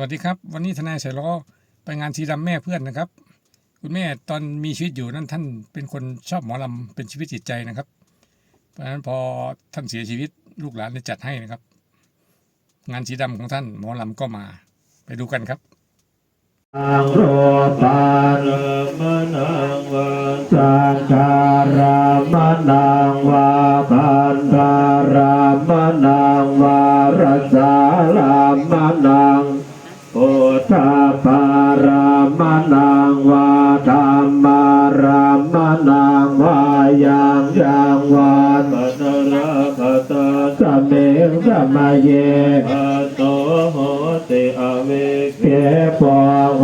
วัสดีครับ วันนี้ทนายสายล้อไปงานสีดำแม่เพื่อนนะครับ คุณแม่ตอนมีชีวิตอยู่นั้นท่านเป็นคนชอบหมอลำเป็นชีวิตจิตใจนะครับ เพราะฉะนั้นพอท่านเสียชีวิตลูกหลานได้จัดให้นะครับ งานสีดำของท่านหมอลำก็มาไปดูกันครับอังโรปานมนังวันสังคารามนังวาพันธารามนังวารสารา ธปารามนังวาธรรมารามนังวายังยังวาปัตระปตสเมงสมาเยปโตโหติอเวเกปโห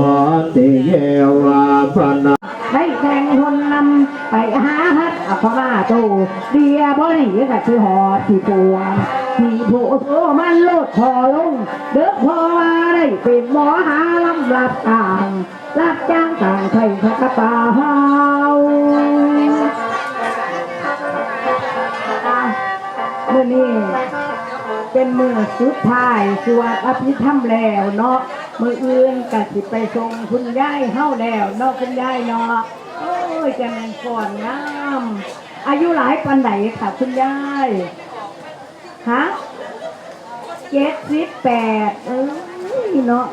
ติเยวาปนาได้แข่งคนนำไปหา อัปมาตูเดียบ่หนีกับที่หอที่ปวงที่โผโตมันโลดพอลง เด้อพอมาได้เป็นหมอหาลำรับต่างรับจ้างต่างไทยทักกะตาเฮาอะมื่อนี้เป็นมือสุดท้ายสวดอภิธรรมแล้วเนาะมืออื่นกสิไปส่งคุณยายเฮาแล้วเนาะคุณยายเนาะโอ้ยจะแม่นก่อนงาม อายุหลายปันไหนค่ะคุณยายฮะเจ็ดสิบแปดเออเนาะ